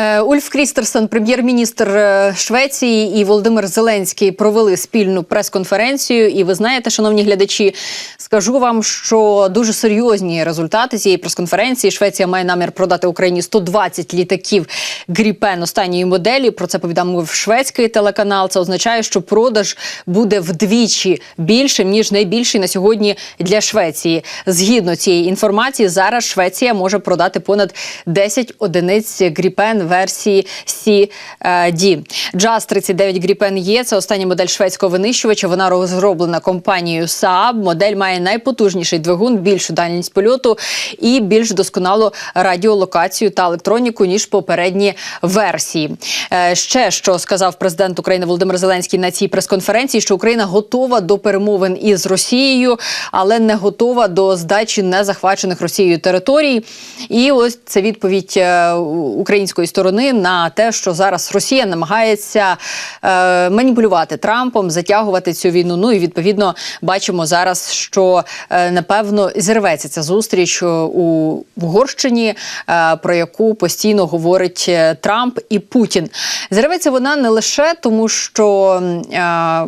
Е, Ульф Крістерсон, прем'єр-міністр е, Швеції, і Володимир Зеленський провели спільну прес-конференцію. І ви знаєте, шановні глядачі, скажу вам, що дуже серйозні результати цієї прес-конференції. Швеція має намір продати Україні 120 літаків Гріпен останньої моделі. Про це повідомив шведський телеканал. Це означає, що продаж буде вдвічі більшим ніж найбільший на сьогодні для Швеції. Згідно цієї інформації, зараз Швеція може продати понад 10 одиниць Гріпен версії CD. JAS 39 Gripen є. Це остання модель шведського винищувача. Вона розроблена компанією Saab. Модель має найпотужніший двигун, більшу дальність польоту і більш досконалу радіолокацію та електроніку ніж попередні версії. Е, Ще що сказав президент України Володимир Зеленський на цій прес-конференції, що Україна готова до перемовин із Росією, але не готова до здачі незахвачених Росією територій. І ось це відповідь е, української сторони на те, що зараз Росія намагається е, маніпулювати Трампом, затягувати цю війну. Ну і відповідно бачимо зараз, що е, напевно зірветься ця зустріч у Угорщині, е, про яку постійно говорить е, Трамп і Путін. Зірветься вона не лише тому, що е,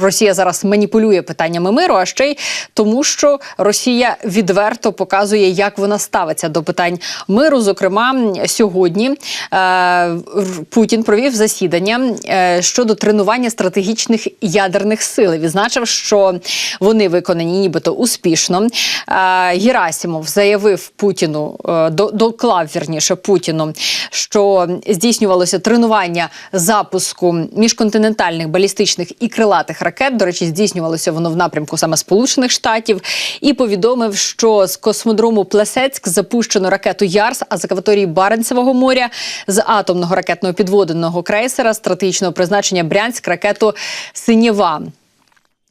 Росія зараз маніпулює питаннями миру, а ще й тому, що Росія відверто показує, як вона ставиться до питань миру. Зокрема, сьогодні е, Путін провів засідання е, щодо тренування стратегічних ядерних сил. Відзначив, що вони виконані нібито успішно. Е, Герасимов заявив Путіну, е, до- доклав вірніше Путіну, що здійснювалося тренування запуску міжконтинентальних балістичних і крилатих ракет. До речі, здійснювалося воно в напрямку саме Сполучених Штатів, і повідомив, що з космодрому Плесецьк запущено ракету Ярс, а з акваторії Баренцевого моря з атомного ракетного підводного крейсера стратегічного призначення Брянськ ракету Синєва.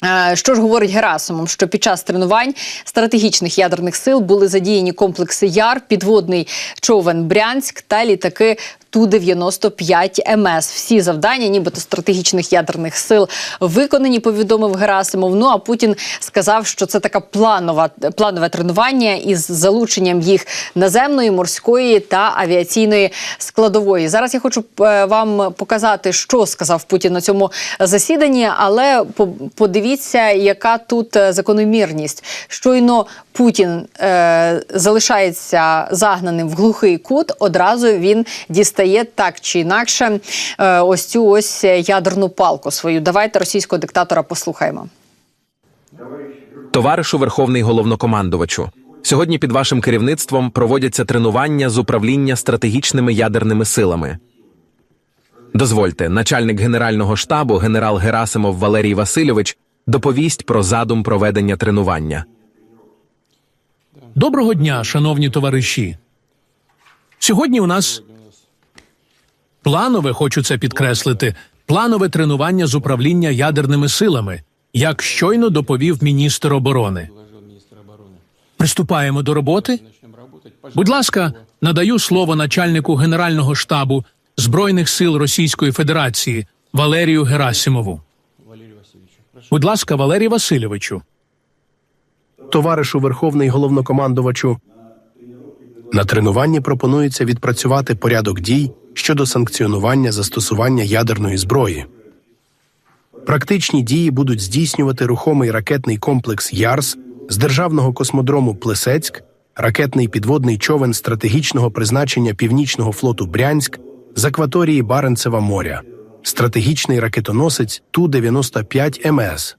Е, Що ж говорить Герасимов, що під час тренувань стратегічних ядерних сил були задіяні комплекси Яр, підводний човен Брянськ та літаки Ту-95 МС. Всі завдання, нібито стратегічних ядерних сил, виконані. Повідомив Герасимов. Ну а Путін сказав, що це така планова планове тренування із залученням їх наземної, морської та авіаційної складової. Зараз я хочу е, вам показати, що сказав Путін на цьому засіданні, але по- подивіться, яка тут е, закономірність. Щойно Путін е, залишається загнаним в глухий кут. Одразу він дістає так чи інакше е, ось цю ось ядерну палку свою. Давайте російського диктатора послухаємо. Товаришу Верховний головнокомандувачу, сьогодні під вашим керівництвом проводяться тренування з управління стратегічними ядерними силами. Дозвольте, начальник Генерального штабу генерал Герасимов Валерій Васильович доповість про задум проведення тренування. Доброго дня, шановні товариші. Сьогодні у нас планове, хочу це підкреслити, планове тренування з управління ядерними силами, як щойно доповів міністр оборони. Приступаємо до роботи. Будь ласка, надаю слово начальнику Генерального штабу Збройних сил Російської Федерації Валерію Герасимову. Будь ласка, Валерій Васильовичу. Товаришу Верховний головнокомандувачу, на тренуванні пропонується відпрацювати порядок дій щодо санкціонування застосування ядерної зброї. Практичні дії будуть здійснювати рухомий ракетний комплекс ЯРС з державного космодрому Плесецьк, ракетний підводний човен стратегічного призначення Північного флоту Брянськ з акваторії Баренцева моря, стратегічний ракетоносець Ту-95 МС.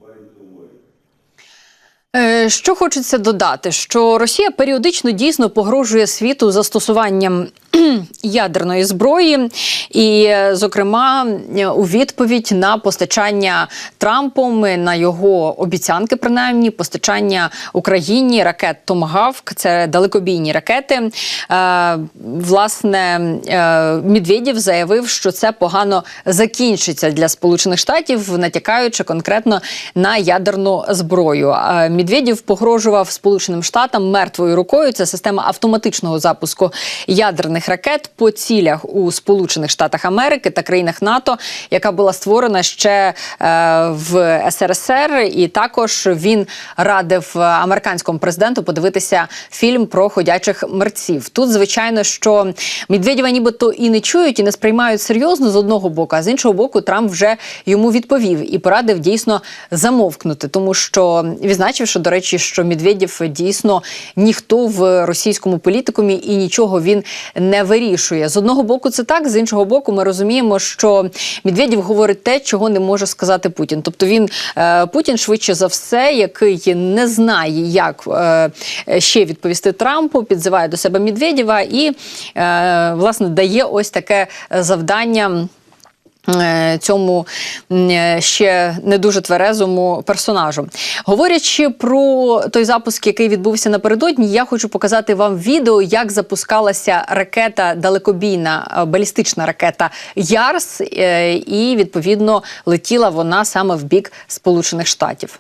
Е, Що хочеться додати, що Росія періодично дійсно погрожує світу застосуванням ядерної зброї, і, е, зокрема, е, у відповідь на постачання Трампом е, на його обіцянки, принаймні, постачання Україні ракет Томагавк, це далекобійні ракети. Власне, Медведєв заявив, що це погано закінчиться для Сполучених Штатів, натякаючи конкретно на ядерну зброю. Медведєв погрожував Сполученим Штатам мертвою рукою. Це система автоматичного запуску ядерних ядерних ракет по цілях у Сполучених Штатах Америки та країнах НАТО, яка була створена ще е, в СРСР. І також він радив американському президенту подивитися фільм про ходячих мерців. Тут, звичайно, що Медведєва нібито і не чують, і не сприймають серйозно з одного боку, а з іншого боку, Трамп вже йому відповів і порадив дійсно замовкнути, тому що відзначивши, до речі, що Медведєв дійсно ніхто в російському політикумі і нічого він не вирішує. З одного боку, це так, з іншого боку, ми розуміємо, що Медведєв говорить те, чого не може сказати Путін. Тобто він е, Путін швидше за все, який не знає, як е, ще відповісти Трампу, підзиває до себе Медведєва і е, власне дає ось таке завдання. Е, Цьому е, ще не дуже тверезому персонажу. Говорячи про той запуск, який відбувся напередодні, я хочу показати вам відео, як запускалася ракета далекобійна е, балістична ракета Ярс, і відповідно летіла вона саме в бік Сполучених Штатів.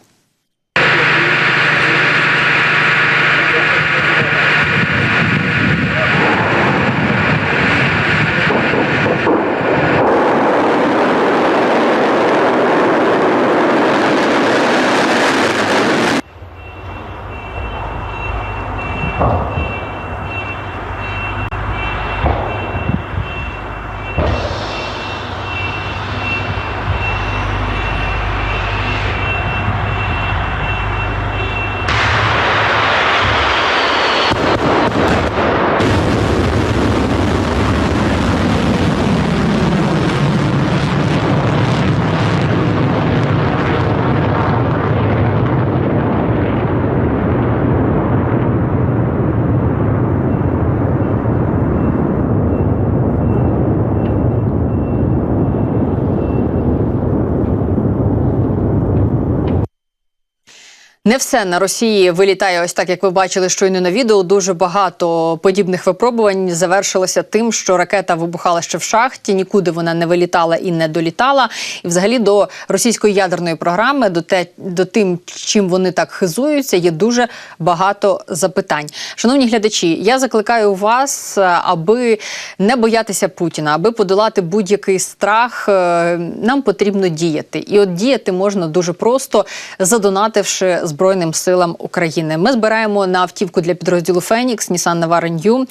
Не все на Росії вилітає ось так, як ви бачили щойно на відео. Дуже багато подібних випробувань завершилося тим, що ракета вибухала ще в шахті, нікуди вона не вилітала і не долітала. І, взагалі, до російської ядерної програми, до те, до тим, чим вони так хизуються, є дуже багато запитань. Шановні глядачі, я закликаю вас, е, аби не боятися Путіна, аби подолати будь-який страх. е, Нам потрібно діяти, і от діяти можна дуже просто задонативши Збройним силам України. Ми збираємо на автівку для підрозділу Фенікс Navara New.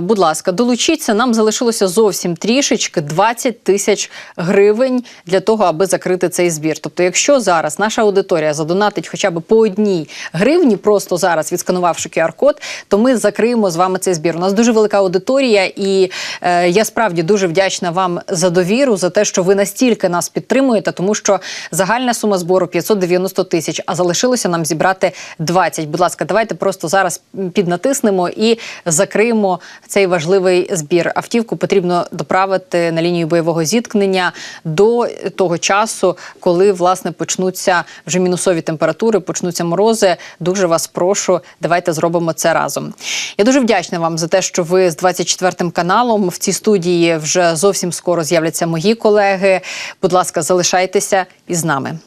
Будь ласка, долучіться. Нам залишилося зовсім трішечки 20 тисяч гривень для того, аби закрити цей збір. Тобто, якщо зараз наша аудиторія задонатить хоча б по одній гривні, просто зараз відсканувавши QR-код, то ми закриємо з вами цей збір. У нас дуже велика аудиторія, і е, я справді дуже вдячна вам за довіру, за те, що ви настільки нас підтримуєте, тому що загальна сума збору 590 тисяч, а залишилося нам зібрати 20. Будь ласка, давайте просто зараз піднатиснемо і закриємо цей важливий збір. Автівку потрібно доправити на лінію бойового зіткнення до того часу, коли власне почнуться вже мінусові температури, почнуться морози. Дуже вас прошу, давайте зробимо це разом. Я дуже вдячна вам за те, що ви з 24 каналом в цій студії вже зовсім скоро з'являться мої колеги. Будь ласка, залишайтеся із нами.